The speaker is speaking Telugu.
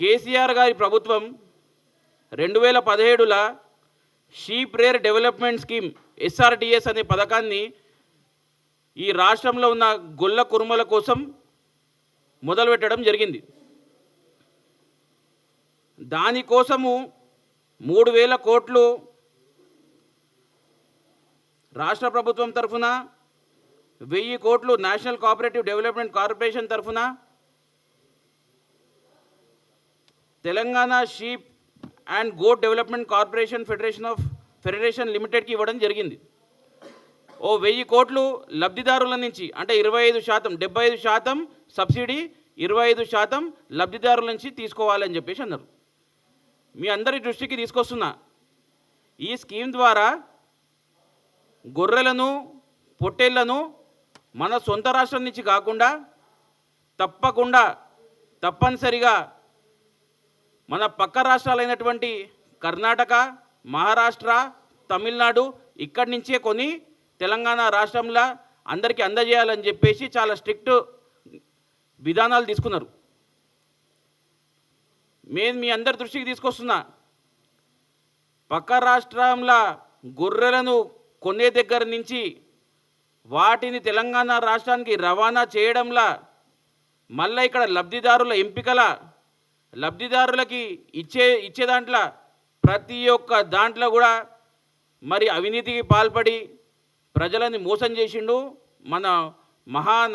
కేసీఆర్ గారి ప్రభుత్వం రెండు వేల పదిహేడుల sheep rear development scheme SRDS అనే పథకాన్ని ఈ రాష్ట్రంలో ఉన్న గొల్ల కురుమల కోసం మొదలుపెట్టడం జరిగింది. దానికోసము మూడు వేల కోట్లు రాష్ట్ర ప్రభుత్వం తరఫున వెయ్యి కోట్లు నేషనల్ కోఆపరేటివ్ డెవలప్మెంట్ కార్పొరేషన్ తరఫున Telangana sheep and goat development corporation federation of federation లిమిటెడ్కి ఇవ్వడం జరిగింది. ఓ వెయ్యి కోట్లు లబ్ధిదారుల నుంచి అంటే ఇరవై ఐదు శాతం డెబ్బై ఐదు శాతం సబ్సిడీ ఇరవై ఐదు శాతం లబ్ధిదారుల నుంచి తీసుకోవాలని చెప్పేసి అన్నారు. మీ అందరి దృష్టికి తీసుకొస్తున్నా ఈ స్కీమ్ ద్వారా గొర్రెలను పొట్టేళ్ళను మన సొంత రాష్ట్రం నుంచి కాకుండా తప్పకుండా తప్పనిసరిగా మన పక్క రాష్ట్రాలైనటువంటి కర్ణాటక మహారాష్ట్ర తమిళనాడు ఇక్కడి నుంచే కొని తెలంగాణ రాష్ట్రంలో అందరికీ అందజేయాలని చెప్పేసి చాలా స్ట్రిక్ట్ విధానాలు తీసుకున్నారు. నేను మీ అందరి దృష్టికి తీసుకొస్తున్నా. పక్క రాష్ట్రంలో గొర్రెలను కొనే దగ్గర నుంచి వాటిని తెలంగాణ రాష్ట్రానికి రవాణా చేయడంలా మళ్ళీ ఇక్కడ లబ్ధిదారుల ఎంపికల లబ్ధిదారులకి ఇచ్చే ఇచ్చే దాంట్లో ప్రతి ఒక్క దాంట్లో కూడా మరి అవినీతికి పాల్పడి ప్రజలని మోసం చేసిండు మన మహా